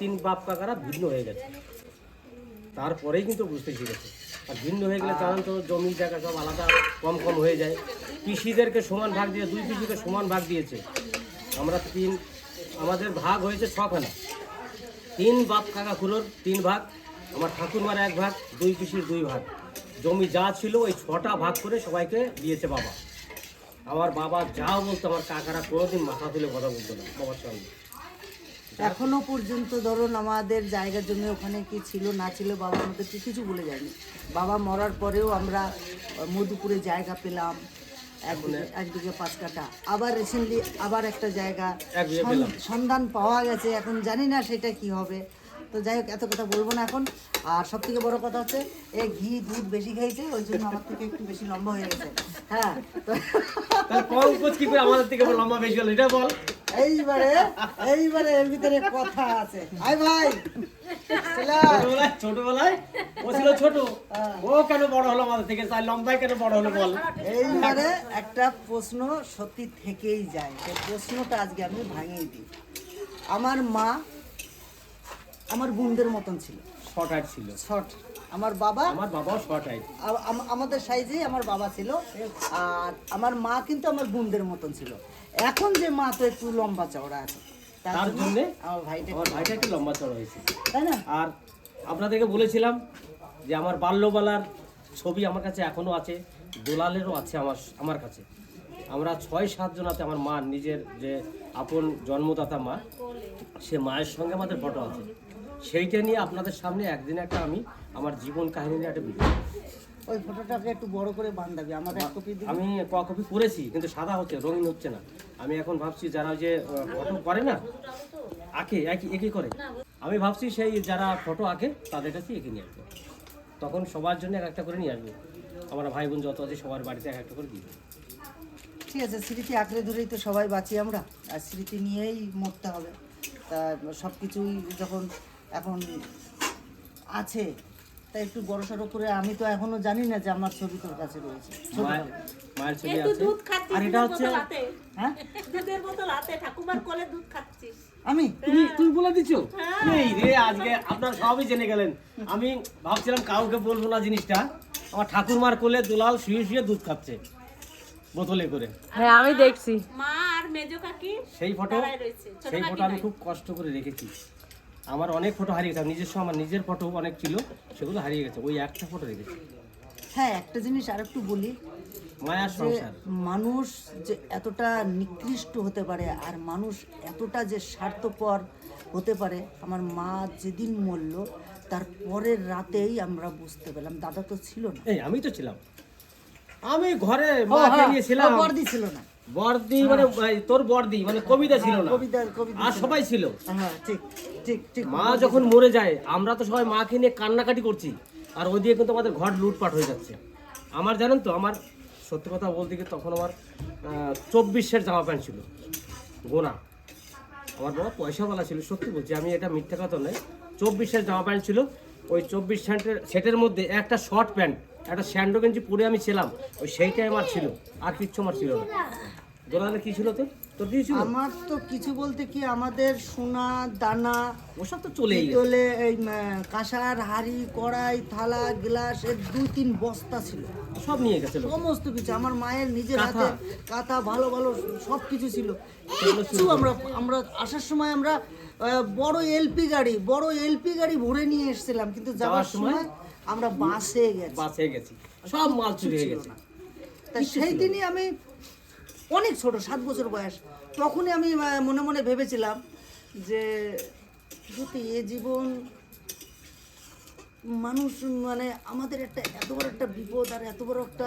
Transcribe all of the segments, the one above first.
তিন বাপ কাকারা ভিন্ন হয়ে গেছে। তারপরেই কিন্তু বুঝতে শিখেছে। আর ভিন্ন হয়ে গেলে জানেন তো জমি জায়গা সব আলাদা কম কম হয়ে যায়। কৃষিদেরকে সমান ভাগ দিয়ে দুই কৃষিকে সমান ভাগ দিয়েছে। আমরা তিন আমাদের ভাগ হয়েছে ছখানা। তিন বাপ কাকা খুড়োর তিন ভাগ আমার ঠাকুরমার এক ভাগ দুই কৃষির দুই ভাগ। জমি যা ছিল ওই ছটা ভাগ করে সবাইকে দিয়েছে বাবা। আমার বাবা যা বলতো আমার কাকারা কোনোদিন মাথা তুলে কথা বলতো না বাবার সঙ্গে। এখনও পর্যন্ত ধরুন আমাদের জায়গার জন্য ওখানে কি ছিল না ছিল বাবা আমাদেরকে কিছু বলে যায়নি। বাবা মরার পরেও আমরা মধুপুরে জায়গা পেলাম একদিকে বিঘে পাঁচ কাটা আবার রিসেন্টলি আবার একটা জায়গা এক। সন্ধান পাওয়া গেছে এখন জানি না সেটা কি হবে। তো যাই হোক এত কথা বলব না এখন। আর সব থেকে বড় কথা হচ্ছে এ ঘি দুধ বেশি খাইছে ওই জন্য আমার থেকে একটু বেশি লম্বা হয়ে গেছে। হ্যাঁ তো কি করে আমাদের থেকে লম্বা বেশি হলো এটা বল। এইবারে এইবারে এর ভিতরে কথা আছে। আই ভাই। ছোটবেলায় ছোটবেলায় ও ছিল ছোট। ও কেন বড় হলো আমাদের থেকে? তাই কেন বড় হলো বল? এইবারে একটা প্রশ্ন সত্যি থেকেই যায়। সেই প্রশ্নটা আজকে আমি ভাঙিয়ে দিই। আমার মা আমার বোনদের মতন ছিল। শর্ট হাইট ছিল। শর্ট আমার বাবা আমার বাবাও শর্ট হাইট আমাদের সাইজেই আমার বাবা ছিল। আর আমার মা কিন্তু আমার বোনদের মতন ছিল। এখন যে মা তো একটু লম্বা চওড়া আছে তার জন্য আমার ভাইটা আমার ভাইটা একটু লম্বা চড়া হয়েছে। তাই না? আর আপনাদেরকে বলেছিলাম যে আমার বাল্যবেলার ছবি আমার কাছে এখনও আছে দোলালেরও আছে আমার আমার কাছে। আমরা ছয় সাতজন আছে আমার মা নিজের যে আপন জন্মদাতা মা সে মায়ের সঙ্গে আমাদের ফটো আছে। সেইটা নিয়ে আপনাদের সামনে একদিন একটা আমি আমার জীবন কাহিনী নিয়ে একটা ভিডিও ওই ফটোটাকে একটু বড় করে বান্ধাবি আমার এক কপি দিবি? আমি ক কপি করেছি কিন্তু সাদা হচ্ছে রঙিন হচ্ছে না। আমি এখন ভাবছি যারা যে ফটো করে না আঁকে একই একই করে। আমি ভাবছি সেই যারা ফটো আঁকে তাদের কাছে এঁকে নিয়ে আসব। তখন সবার জন্য এক একটা করে নিয়ে আসব। আমার ভাই বোন যত আছে সবার বাড়িতে এক একটা করে দিয়ে দেবো। ঠিক আছে স্মৃতি আঁকড়ে ধরেই তো সবাই বাঁচি আমরা। আর স্মৃতি নিয়েই মরতে হবে। তা সব কিছুই যখন এখন আছে। তা একটু বড় সড়ো করে আমি তো এখনও জানি না যে আমার ছবি তোর কাছে রয়েছে। মায়ের মায়ের ছবি আছে? আর এটা হচ্ছে দুধের বোতল হাতে। হ্যাঁ? দুধের বোতল হাতে ঠাকুমার কোলে দুধ খাচ্ছিস আমি? তুমি তুমি বলে দিছো? এই রে আজকে আপনার সবই জেনে গেলেন। আমি ভাবছিলাম কাউকে বলব না জিনিসটা। আমার ঠাকুরমার কোলে দুলাল শুয়ে শুয়ে দুধ খাচ্ছে বোতলে করে। হ্যাঁ আমি দেখছি। মা আর মেজো কাকি সেই ফটো সেই ফটো আমি খুব কষ্ট করে রেখেছি। আমার অনেক ফটো হারিয়ে গেছে নিজস্ব আমার নিজের ফটো অনেক ছিল সেগুলো হারিয়ে গেছে। ওই একটা ফটো রেখেছি। হ্যাঁ একটা জিনিস আর একটু বলি। মায়ার যে সংসার। মানুষ যে এতটা নিকৃষ্ট হতে পারে আর মানুষ এতটা যে স্বার্থপর হতে পারে আমার মা যেদিন মরল তার পরের রাতেই আমরা বুঝতে পেলাম দাদা তো ছিল না। এই আমি তো ছিলাম। আমি ঘরে নিয়েছিলাম ও, বর্দি ছিল না। বর্দি মানে তোর বর্দি মানে কবিতা ছিল না। কবিতা কবিতা আর সবাই ছিল। হ্যাঁ ঠিক ঠিক ঠিক। মা যখন মরে যায় আমরা তো সবাই মাকে নিয়ে কান্নাকাটি করছি। আর ওইদিকে কিন্তু আমাদের ঘর লুটপাট হয়ে যাচ্ছে। আমার জানেন তো আমার সত্যি কথা বলতে গিয়ে তখন আমার চব্বিশের জামা প্যান্ট ছিল। গোনা। আমার বাবা পয়সাওয়ালা ছিল সত্যি বলছি আমি এটা মিথ্যা কথা নয়। চব্বিশের জামা প্যান্ট ছিল। ওই চব্বিশ সেন্টের সেটের মধ্যে একটা শর্ট প্যান্ট একটা স্যান্ডো গেঞ্জি পরে আমি ছিলাম ওই সেইটাই আমার ছিল আর কিচ্ছু আমার ছিল না। দোলালে কি ছিল তোর? তোর কি ছিল? আমার তো কিছু বলতে কি আমাদের সোনা দানা ওসব তো গেছে। পিতলে এই কাঁসার হাড়ি কড়াই থালা গ্লাস এর দুই তিন বস্তা ছিল। সব নিয়ে গেছে সমস্ত কিছু আমার মায়ের নিজের কাঁথা। হাতে কাঁথা ভালো ভালো সব কিছু ছিল। কিছু আমরা আমরা আসার সময় আমরা বড় এলপি গাড়ি বড় এলপি গাড়ি ভরে নিয়ে এসেছিলাম কিন্তু যাওয়ার সময় আমরা বাসে গেছি। বাসে গেছি। সব মাল চুরি হয়ে গেছে। তা সেই দিনই আমি অনেক ছোট সাত বছর বয়স তখনই আমি মনে মনে ভেবেছিলাম যে যদি এ জীবন মানুষ মানে আমাদের একটা এত বড় একটা বিপদ আর এত বড় একটা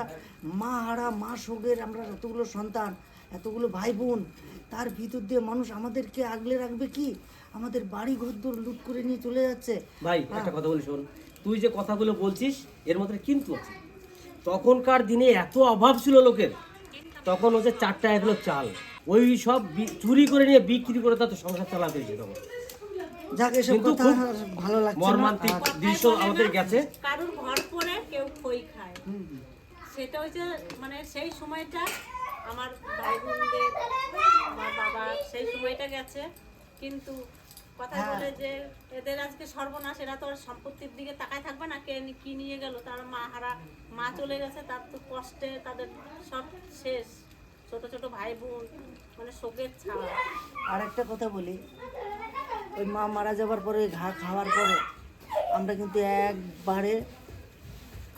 মা হারা মা শোকের আমরা এতগুলো সন্তান এতগুলো ভাই বোন তার ভিতর দিয়ে মানুষ আমাদেরকে আগলে রাখবে কি? আমাদের বাড়ি ঘর লুট করে নিয়ে চলে যাচ্ছে। ভাই একটা কথা বলি শোন। তুই যে কথাগুলো বলছিস এর মধ্যে কিন্তু আছে। তখনকার দিনে এত অভাব ছিল লোকের তখন হচ্ছে চারটা এগুলো চাল। ওই সব চুরি করে নিয়ে বিক্রি করে তাতে সংসার চালাতে হয়েছে তখন। যাক এসব কথা ভালো লাগছে মর্মান্তিক দৃশ্য আমাদের গেছে। কারুর ঘর পরে কেউ খই খায়। সেটা হচ্ছে মানে সেই সময়টা আমার ভাই বোনদের আমার বাবা সেই সময়টা গেছে। কিন্তু কথা হ্যাঁ। বলে যে এদের আজকে সর্বনাশ এরা তো আর সম্পত্তির দিকে তাকায় থাকবে না কে কি নিয়ে গেল? তার মা হারা মা চলে গেছে তার তো কষ্টে তাদের সব শেষ। ছোট ছোট ভাই বোন মানে শোকের ছাড়া আর একটা কথা বলি ওই মা মারা যাবার পরে ওই ঘা খাওয়ার পরে আমরা কিন্তু একবারে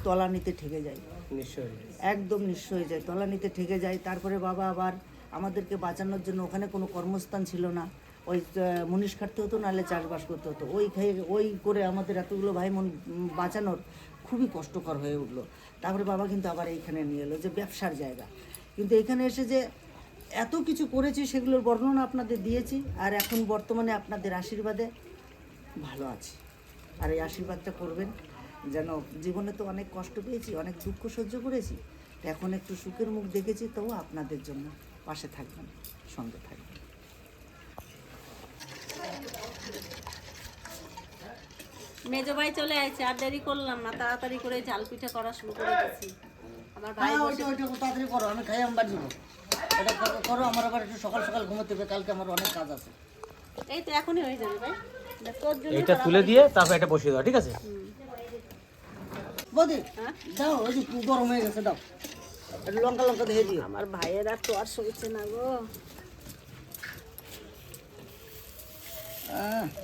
তলানিতে ঠেকে যাই। নিশ্চয়ই একদম নিঃস্ব হয়ে যায় তলানিতে ঠেকে যায় তারপরে বাবা আবার আমাদেরকে বাঁচানোর জন্য ওখানে কোনো কর্মস্থান ছিল না। ওই মুনিশ খাটতে হতো, নাহলে চাষবাস করতে হতো। ওই খেয়ে, ওই করে আমাদের এতগুলো ভাই মন বাঁচানোর খুবই কষ্টকর হয়ে উঠল। তারপরে বাবা কিন্তু আবার এইখানে নিয়ে এলো যে ব্যবসার জায়গা। কিন্তু এখানে এসে যে এত কিছু করেছি, সেগুলোর বর্ণনা আপনাদের দিয়েছি, আর এখন বর্তমানে আপনাদের আশীর্বাদে ভালো আছি। আর এই আশীর্বাদটা করবেন যেন জীবনে তো অনেক কষ্ট পেয়েছি, অনেক দুঃখ সহ্য করেছি, এখন একটু সুখের মুখ দেখেছি তবু আপনাদের জন্য পাশে থাকবেন, সঙ্গে থাকবেন। মেজো ভাই চলে আসছে আর দেরি করলাম না তাড়াতাড়ি করে ঝাল পিঠা করা শুরু করে দিচ্ছি আমার ভাই ওইটা ওইটা তাড়াতাড়ি করো আমি খাই আমি বাড়ি এটা করো- করো আমার আবার একটু সকাল সকাল ঘুমোতে হবে কালকে আমার অনেক কাজ আছে। এই তো এখনই হয়ে যাবে ভাই। এটা তোর জন্য এটা তুলে দিয়ে তারপর এটা বসিয়ে দাও ঠিক আছে? বৌদি হ্যাঁ? দাও ওই যে গরম হয়ে গেছে দাও। লঙ্কা লঙ্কা দিয়ে দিও। আমার ভাইয়ের আর তো আর সইছে না গো।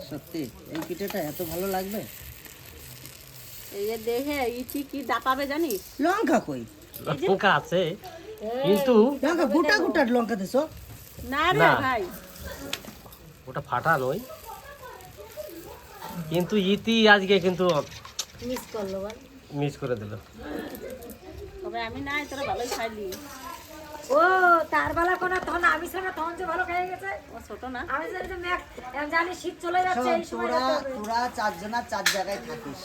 সত্যি এই পিঠেটা এত ভালো লাগবে? এই দেখে ইটি কি দাপাবে জানিস? লঙ্কা কই? লঙ্কা আছে কিন্তু লঙ্কা গোটা গোটা লঙ্কা দিছো? না রে না। ভাই। ওটা ফাটা নয় কিন্তু ইতি আজকে কিন্তু মিস করল মিস করে দিল। তবে আমি নাই তোরা ভালোই খাইলি। ও তার বেলা কোনো তখন আমি ছিল না তখন যে ভালো খেয়ে গেছে। ও ছোট না? আমি জানি যে ম্যাক জানি শীত চলে যাচ্ছে এই সময় তোরা তোরা চারজনা চার জায়গায় থাকিস।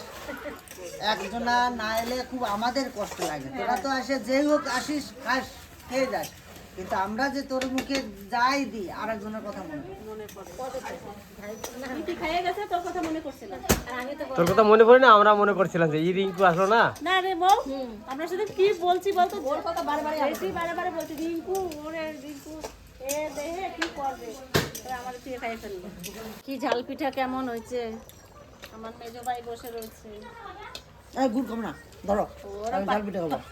একজনা না এলে খুব আমাদের কষ্ট লাগে। তোরা তো আসে যেই হোক আসিস খাস খেয়ে যাস। কিন্তু আমরা যে তোর মুখে যাই দিই আর একজনের কথা মনে তোর কথা মনে করছিলাম আর আমি তো তোর কথা মনে পড়ে না আমরা মনে করছিলাম যে ই রিঙ্কু আসলো না? না রে বউ আমরা শুধু কি বলছি বলতো? ওর কথা বারে বারে বেশি বারে বারে বলছি রিঙ্কু ওরে রিঙ্কু এ দেহে কি করবে? এবার আমাদের খাই ফেলল কি ঝাল পিঠা কেমন হয়েছে? আমার মেজো ভাই বসে রয়েছে। এই গুড় না ধরো। ঝাল পিঠে খাব।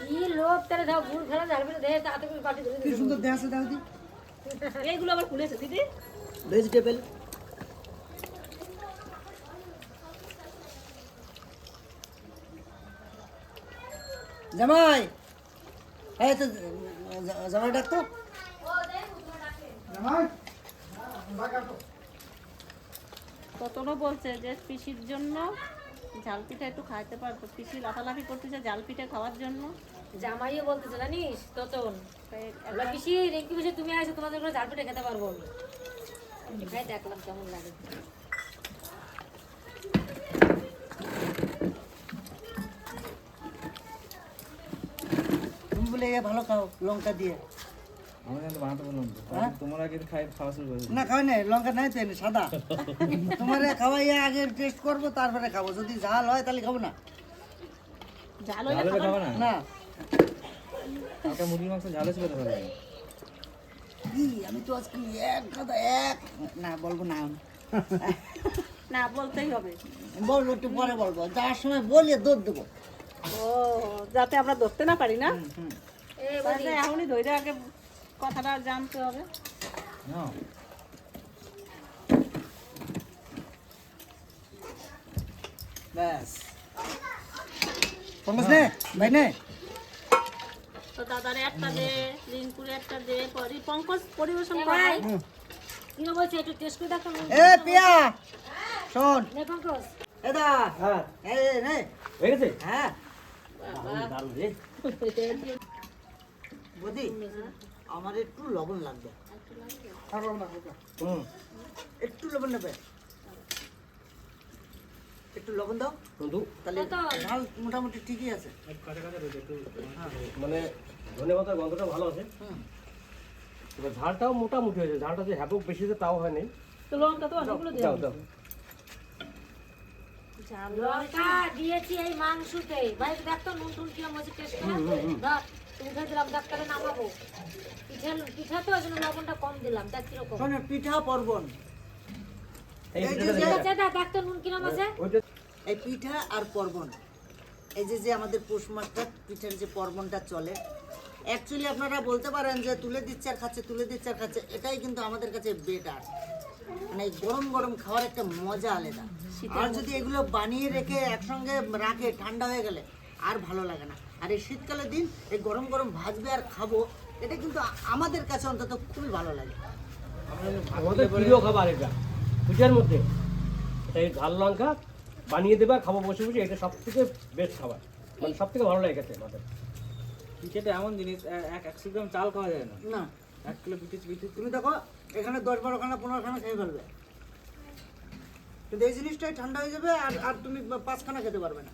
কি লোক তারে দাও গুড় ফেলা ঝাল পিঠে দেহে তাতে করে বাটি ধরে কি সুন্দর দেখ আছে দাও দি এইগুলো আবার খুলেছে দিদি। ভেজিটেবল জামাই এই তো জামাই ডাকতো জামাই কতনো বলছে যে পিসির জন্য ঝাল পিঠা একটু খাইতে পারতো পিসি লাফালাফি করতেছে জাল পিঠা খাওয়ার জন্য। জামাইও বলতেছে জানিস ততন। পিসি রেঙ্কি পিসি তুমি আসো তোমাদের করে ঝাল পিঠে খেতে পারব আমি। খাই দেখলাম কেমন লাগে। বলে ভালো খাও লঙ্কা দিয়ে। আমরা কিন্তু বানাতে বললাম তো। হ্যাঁ? তোমরা কিন্তু খাই খাওয়া শুরু করে না খাওয়াই নাই লঙ্কা নাই তো এনে সাদা। তোমার খাওয়াইয়া আগে টেস্ট করব তারপরে খাব। যদি ঝাল হয় তাহলে খাব না। ঝাল হলে না? না। কালকে মুরগির মাংস ঝাল ছিল তো ভালো কি আমি তো আজকে এক গাদা এক না বলব না। না বলতেই হবে। বলব একটু পরে বলব। যাওয়ার সময় বলিয়ে দুধ দেবো। ও যাতে আমরা ধরতে না পারি না। এখনই ধরে আগে কথাটা জানতে হবে। না ব্যাস। পঙ্কজ নে ভাই নে। তো দাদারে একটা দে রিঙ্কুরে একটা দে পরি পঙ্কজ পরিবেশন করে। কি বলছে একটু টেস্ট করে দেখো। এ পিয়া! শোন। নে পঙ্কজ। হ্যাঁ। এই এই, নে। হয়ে গেছে? হ্যাঁ। দারুণ রে। বদি। আমার একটু লবণ লাগবে। হুম। একটু লবণ নেবে? একটু লবণ দাও। বন্ধু তাহলে ঝাল মোটামুটি ঠিকই আছে। মানে ধনে পাতার গন্ধটা ভালো আছে। হুম। এবার ঝালটাও মোটামুটি হয়েছে। ঝালটা যে হ্যাপক বেশি হয়েছে তাও হয়নি। তো লঙ্কা তো অনেকগুলো দিয়ে দাও দাও লঙ্কা দিয়েছি এই মাংসতে। ভাই দেখতো নুন টুন কি আমার টেস্ট করে দিলাম ডাক্তারে নামাবো। পিঠা পিঠা তো ওই জন্য লবণটা কম দিলাম দেখ কীরকম। শোনো পিঠা পর্বণ। এই এই যে পিঠাটা যে- দেখে দা দেখ তো নুন কিরম আছে। এই পিঠা আর পর্বণ। এই যে যে আমাদের পৌষ মাসটা পিঠার যে পর্বণটা চলে অ্যাকচুয়ালি আপনারা বলতে পারেন যে তুলে দিচ্ছে আর খাচ্ছে তুলে দিচ্ছে আর খাচ্ছে এটাই কিন্তু আমাদের কাছে বেটার মানে এই গরম গরম খাওয়ার একটা মজা আলাদা। আর যদি এগুলো বানিয়ে রেখে একসঙ্গে রাখে ঠান্ডা হয়ে গেলে আর ভালো লাগে না। আর এই শীতকালের দিন এই গরম গরম ভাজবে আর খাব এটা কিন্তু আমাদের কাছে অন্তত খুবই ভালো লাগে। আমাদের প্রিয় খাবার এটা পিঠার মধ্যে। এটা এই ঝাল লঙ্কা বানিয়ে দেবা খাব বসে বসে এটা সব থেকে বেস্ট খাবার। মানে সব থেকে ভালো লাগে খেতে আমাদের। পিঠেটা এমন জিনিস এক একশো গ্রাম চাল খাওয়া যায় না। না। এক কিলো পিঠে পিঠে। তুমি দেখো এখানে দশ বারো খানা পনেরো খানা খেয়ে ফেলবে। কিন্তু এই জিনিসটাই ঠান্ডা হয়ে যাবে আর আর তুমি পাঁচখানা খেতে পারবে না।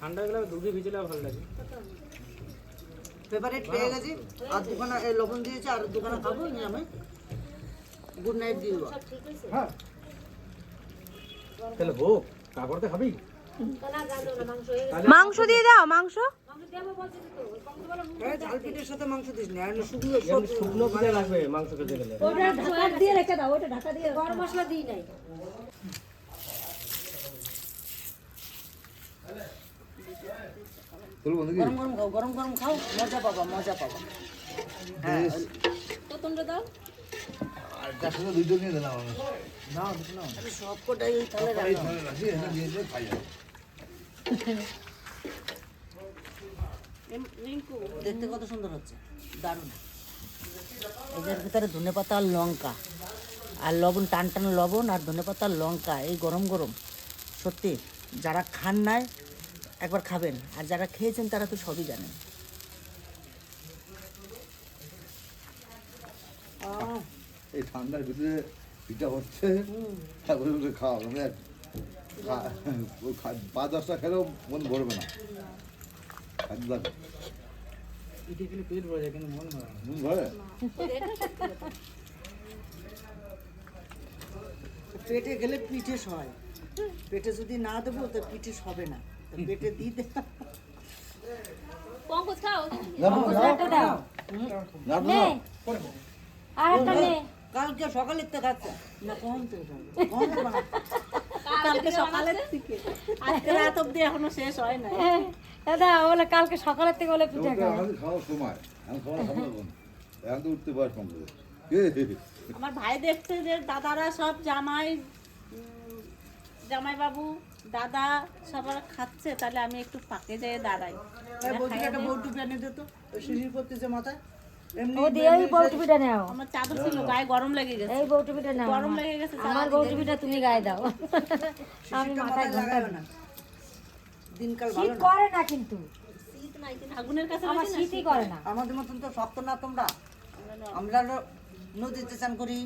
ঠান্ডা হয়ে গেলে দুধে ভিজলে ভালো লাগে। ফেভারিট পেয়ে গেছি আর দুখানা এই লবণ দিয়েছে আর দুখানা খাব নিয়ে আমি গুড নাইট দিয়ে দেবো। হ্যাঁ তাহলে হোক তারপর তো খাবি। না জানো না মাংস। হয়ে গেছে মাংস দিয়ে দাও মাংস শুকনো শুকনো লাগবে মাংস খেতে গেলে। ঢাকা দিয়ে রেখে দাও ওটা ঢাকা দিয়ে গরম মশলা দিই নাই। গরম গরম খাও গরম গরম খাও মজা পাবা মজা পাবা। হ্যাঁ তোমরা দাও? আর তার সাথে দুটো নিয়ে দিলাম আমি নাও নাও। আমি সব কটাই ওই থালে রাখলাম তাহলে রাখি এটা দিয়ে দিয়ে খাই দেখতে কত সুন্দর হচ্ছে। দারুণ। এদের ভিতরে ধনে পাতা আর লঙ্কা। আর লবণ টান টান লবণ আর ধনে পাতা আর লঙ্কা। এই গরম গরম। সত্যি যারা খান নাই একবার খাবেন। আর যারা খেয়েছেন তারা তো সবই জানেন। এই ঠান্ডার ভিতরে পিঠা হচ্ছে। তারপরে খাওয়া মানে পাঁচ দশটা খেলেও মন ভরবে না। একদম পিঠে খেলে পেট ভরে যায় কিন্তু মন ভরে মন ভরে? পেটে গেলে পিঠে সয়। পেটে যদি না দেবো তো পিঠে সবে না। পঙ্কজ খাও না আর একটা নে কালকে সকালে তো খাচ্ছে না? কালকে সকালের থেকে আজকে রাত অব্দি এখনও শেষ হয় না দাদা বলে কালকে সকালের থেকে বলে পিঠে খাওয়ার সময় আমি খাওয়া খাব না এখন তো উঠতে পারছ আমার ভাই দেখছে যে দাদারা সব জামাই জামাই বাবু দাদা সবার খাচ্ছে তাহলে আমি একটু ফাঁকে যেয়ে দাঁড়াই। আমার চাদর ছিল গায়ে গরম লেগে গেছে। এই বউটি নাও গরম লেগে গেছে আমার বউটি তুমি গায়ে দাও। আমি মাথায় মাথায় না। দিনকাল ভালো শীত না। করে না কিন্তু। আগুনের কাছে আমার শীতই করে না। আমাদের মতন তো শক্ত না তোমরা। আমরা নদীতে চান করি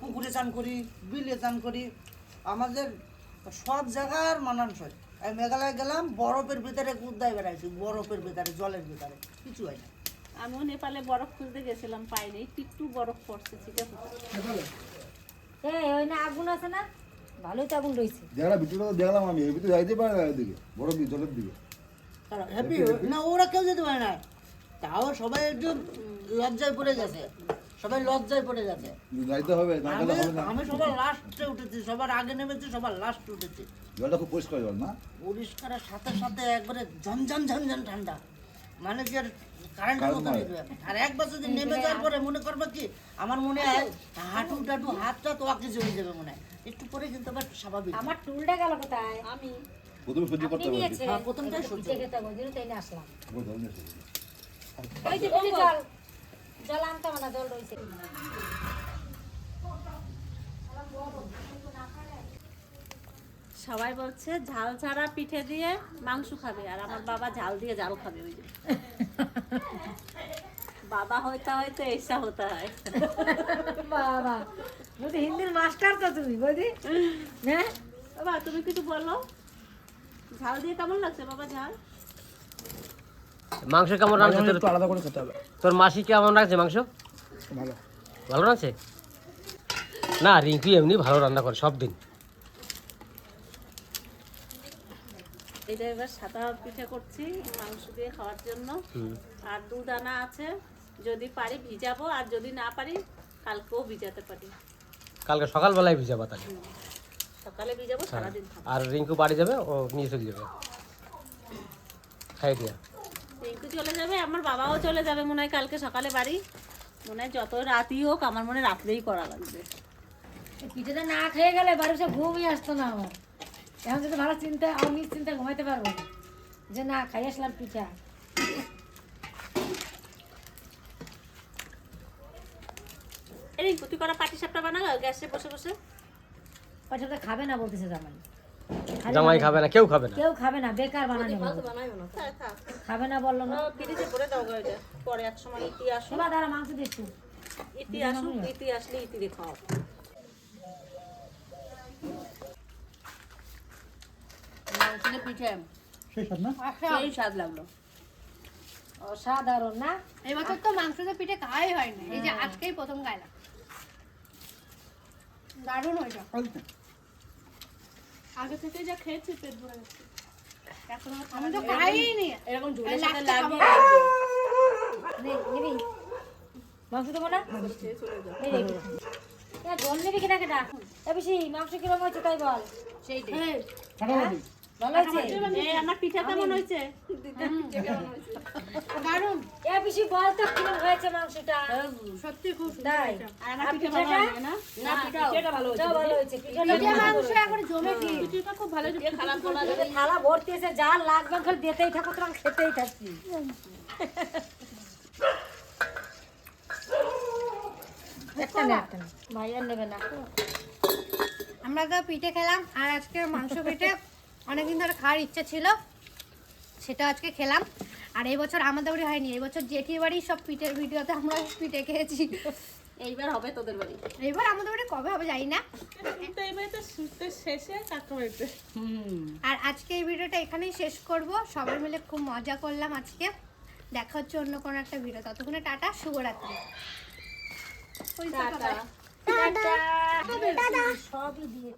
পুকুরে চান করি বিলে চান করি। আমাদের সব জায়গার মানানসই। আমি মেঘালয় গেলাম বরফের ভিতরে কুদ্দায় বেড়াইছি বরফের ভিতরে জলের ভিতরে কিছু হয় না আমিও নেপালে বরফ খুঁজতে গেছিলাম পাইনি একটু বরফ পড়ছে ঠিক আছে। এই ওই না আগুন আছে না? ভালোই তো আগুন রয়েছে। যারা ভিতরে দেখলাম আমি ভিতরে যাইতে পারে না এদিকে দিকে জলের দিকে। হ্যাপি না ওরা কেউ যেতে পারে না। তাও সবাই একটু লজ্জায় পড়ে গেছে। সবাই লজ্জায় পড়ে গেছে যাইতে হবে না আমি গেলে হবে না। আমি সবার লাস্টে উঠেছি সবার আগে নেমেছি সবার লাস্ট উঠেছি। জলটা খুব পরিষ্কার জল না? পরিষ্কারের সাথে সাথে একবারে ঝনঝন ঝনঝন ঠান্ডা। মানে আর কারেন্টের মতো। নিবে আর একবার যদি নেমে যাওয়ার পরে মনে করবে কি আমার মনে হয় হাঁটু টাটু হাতটা তো অকেজ হয়ে যাবে মনে হয়। একটু পরে কিন্তু আবার স্বাভাবিক। আমার টুলটা গেল কোথায়? আমি। প্রথমে সহ্য করতে হবে। হ্যাঁ, প্রথমটাই সহ্য খেতে হবে নিয়ে আসলাম। ওই ধরনের সহ্য। ওই যে পিঠে জল আনতে না জল রয়েছে। সবাই বলছে ঝাল ছাড়া পিঠে দিয়ে মাংস খাবে আর আমার বাবা ঝাল দিয়ে ঝাল খাবে ওই বাবা হইতে হয়তো এসা হতে হয়। বাবা বুঝি হিন্দির মাস্টার তো তুমি বুঝি হ্যাঁ বাবা তুমি কিছু বলো। ঝাল দিয়ে কেমন লাগছে বাবা ঝাল? মাংস কেমন একটু আলাদা করে খেতে হবে। তোর মাসি কেমন রাখছে মাংস? ভালো। ভালো রাঁধছে? না রিঙ্কি এমনি ভালো রান্না করে সব দিন। এটা এবার সাদা পিঠে করছি মাংস দিয়ে খাওয়ার জন্য। আর দুধ আনা আছে। যদি পারি ভিজাবো আর যদি না পারি কালকেও ভিজাতে পারি। কালকে সকালবেলায় ভিজাবা তাহলে? সকালে ভিজাবো হ্যাঁ। সারাদিন আর রিঙ্কু বাড়ি যাবে ও নিয়ে চলে যাবে? খাই দিয়া। রিঙ্কু চলে যাবে আমার বাবাও চলে যাবে মনে হয় কালকে সকালে বাড়ি। মনে হয় যত রাতই হোক আমার মনে রাত্রেই করা লাগবে। পিঠেটা না খেয়ে গেলে বাড়ির সব ঘুমই আসতো না আমার। এখন যদি ভালো চিন্তা আমি চিন্তা ঘুমাইতে পারব যে না খাই আসলাম পিঠা। এই তুই করা পাটি সাপটা বানা গ্যাসে বসে বসে? পয়সাটা খাবে না বলতেছে জামাই। জামাই খাবে না কেউ খাবে না। কেউ খাবে না বেকার বানানো থাক। খাবে না বলল না। ফ্রিজে ভরে দাও গো এটা। পরে এক সময় ইতি আসুন শোনা দাঁড়া মাংস দিচ্ছি ইতি আসুন ইতি আসলে ইতি দিয়ে খাও মাংসের পিঠে। সেই স্বাদ লাগল। অসাধারণ না? এবছর তো মাংস দিয়ে পিঠে খাওয়াই হয় না এই যে আজকেই প্রথম খাইলাম। দারুণ হয়েছে। আগে থেকে যা খেয়েছি পেট ভরে গেছে। আমি তো খাইনি এরকম ঝোলের সাথে লাগিয়ে নিবি। মাংস দেবো না? রে। এ, জল নিবি কিনা কেটা এ বেশি মাংস কিরম হয়েছে তাই বল। হ্যাঁ? ভালো হয়েছে এই আমার পিঠা কেমন হয়েছে? দারুণ। এ বেশি বল তো কিরম হয়েছে মাংসটা। সত্যি খুব তাই আর আমার পিঠা ভালো লাগে না? না পিঠাটা ভালো হয়েছে ভালো হয়েছে পিঠাটা মাংস এখন জমে কি পিঠাটা খুব ভালো হয়েছে। খারাপ বলা যাবে এতে থালা ভর্তি এসে যা লাগবে খালি দিতেই থাকো তোমার খেতেই থাকছি। একটা না একটা ভাইয়া নেবে না। আমরা তো পিঠে খেলাম আর আজকে মাংস পিঠে অনেকদিন ধরে খাওয়ার ইচ্ছা ছিল সেটা আজকে খেলাম। আর এই বছর আমাদের বাড়ি হয়নি এই বছর জেঠির বাড়ি সব পিঠের ভিডিওতে আমরা পিঠে খেয়েছি। এইবার হবে তোদের বাড়ি? এবার আমাদের বাড়ি কবে হবে জানি না। আর আজকে এই ভিডিওটা এখানেই শেষ করব। সবাই মিলে খুব মজা করলাম আজকে। দেখা হচ্ছে অন্য কোনো একটা ভিডিও ততক্ষণে টাটা শুভরাত্রি। সবই দিয়ে